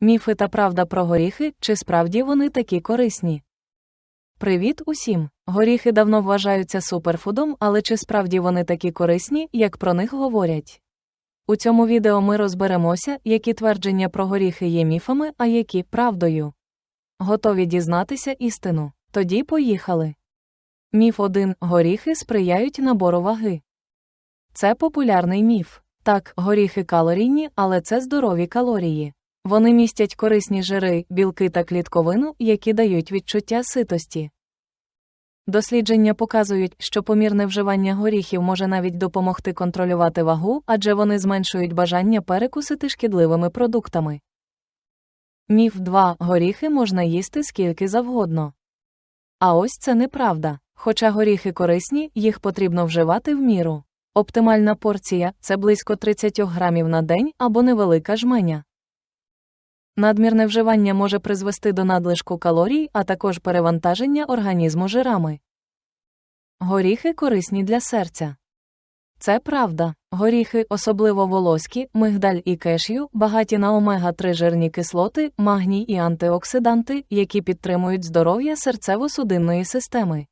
Міфи та правда про горіхи, чи справді вони такі корисні? Привіт усім! Горіхи давно вважаються суперфудом, але чи справді вони такі корисні, як про них говорять? У цьому відео ми розберемося, які твердження про горіхи є міфами, а які правдою. Готові дізнатися істину? Тоді поїхали. Міф 1. Горіхи сприяють набору ваги. Це популярний міф. Так, горіхи калорійні, але це здорові калорії. Вони містять корисні жири, білки та клітковину, які дають відчуття ситості. Дослідження показують, що помірне вживання горіхів може навіть допомогти контролювати вагу, адже вони зменшують бажання перекусити шкідливими продуктами. Міф 2. Горіхи можна їсти скільки завгодно. А ось це неправда. Хоча горіхи корисні, їх потрібно вживати в міру. Оптимальна порція це близько 30 грамів на день або невелика жменя. Надмірне вживання може призвести до надлишку калорій, а також перевантаження організму жирами. Горіхи корисні для серця. Це правда. Горіхи, особливо волоські, мигдаль і кешю, багаті на омега-3 жирні кислоти, магній і антиоксиданти, які підтримують здоров'я серцево-судинної системи.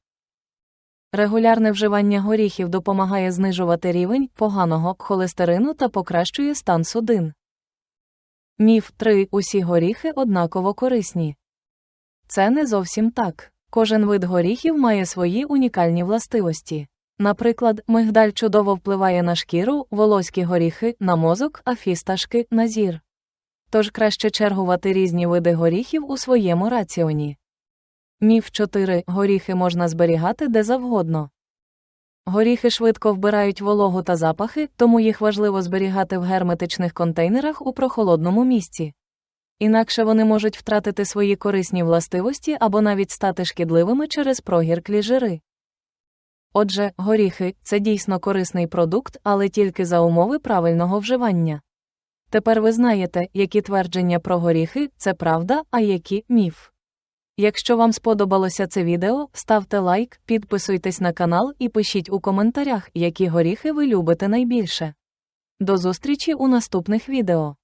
Регулярне вживання горіхів допомагає знижувати рівень поганого холестерину та покращує стан судин. Міф 3. Усі горіхи однаково корисні. Це не зовсім так. Кожен вид горіхів має свої унікальні властивості. Наприклад, мигдаль чудово впливає на шкіру, волоські горіхи на мозок, а фісташки на зір. Тож краще чергувати різні види горіхів у своєму раціоні. Міф 4. Горіхи можна зберігати де завгодно. Горіхи швидко вбирають вологу та запахи, тому їх важливо зберігати в герметичних контейнерах у прохолодному місці. Інакше вони можуть втратити свої корисні властивості або навіть стати шкідливими через прогірклі жири. Отже, горіхи це дійсно корисний продукт, але тільки за умови правильного вживання. Тепер ви знаєте, які твердження про горіхи це правда, а які міф. Якщо вам сподобалося це відео, ставте лайк, підписуйтесь на канал і пишіть у коментарях, які горіхи ви любите найбільше. До зустрічі у наступних відео.